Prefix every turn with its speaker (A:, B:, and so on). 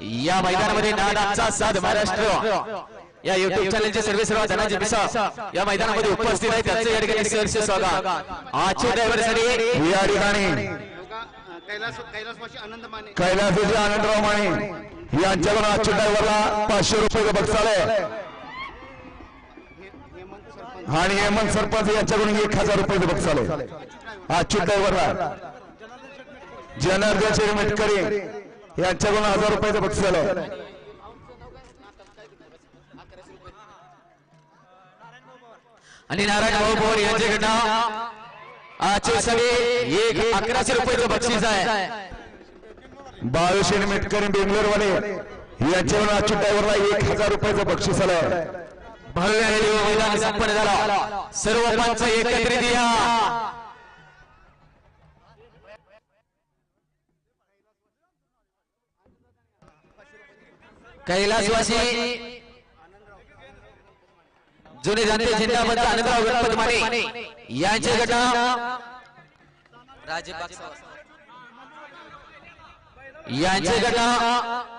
A: या मैदानामध्ये आमचा साध महाराष्ट्र या युट्यूब चॅनलचे सर्व सर्व धनाजी पिसा या मैदानामध्ये उपस्थित आहे त्यांचं या ठिकाणी सहर्ष स्वागत आजच्या ड्रायव्हरसाठी
B: या ठिकाणी
C: योगा अ, कैलास कैलासवासी आनंद माने
B: कैलासजी आनंदराव माने यांच्याकडून आजच्या ड्रायव्हरला पाचशे रुपये बक्षाल आहे
C: हे- हेमंत सरपंच
B: आणि हेमंत सरपंच यांच्याकडून एक हजार रुपये बक्षाल आहे आजच्या ड्रायव्हरला जनार्दन शेठ मेटकरी यांच्याकडून हजार रुपयाचं बक्षाल आहे
A: आणि नारायण भाऊ पवार यांच्याकडनं आजचे सगळे एक अकराशे रुपयाचं बक्षीस आहे.
B: बावीस मेटकरी बेंगलोरवाले यांच्याकडून आजच्या ड्रायव्हरला एक हजार रुपयाचं बक्षीस आलं
A: दिव्य मैदान संपन्न झाला सर्व पंच एकत्रित या. कैलासवासी जुने जाणते जिंदाबाद आनंदराव गणपत माने यांचे गटा यांचे गटा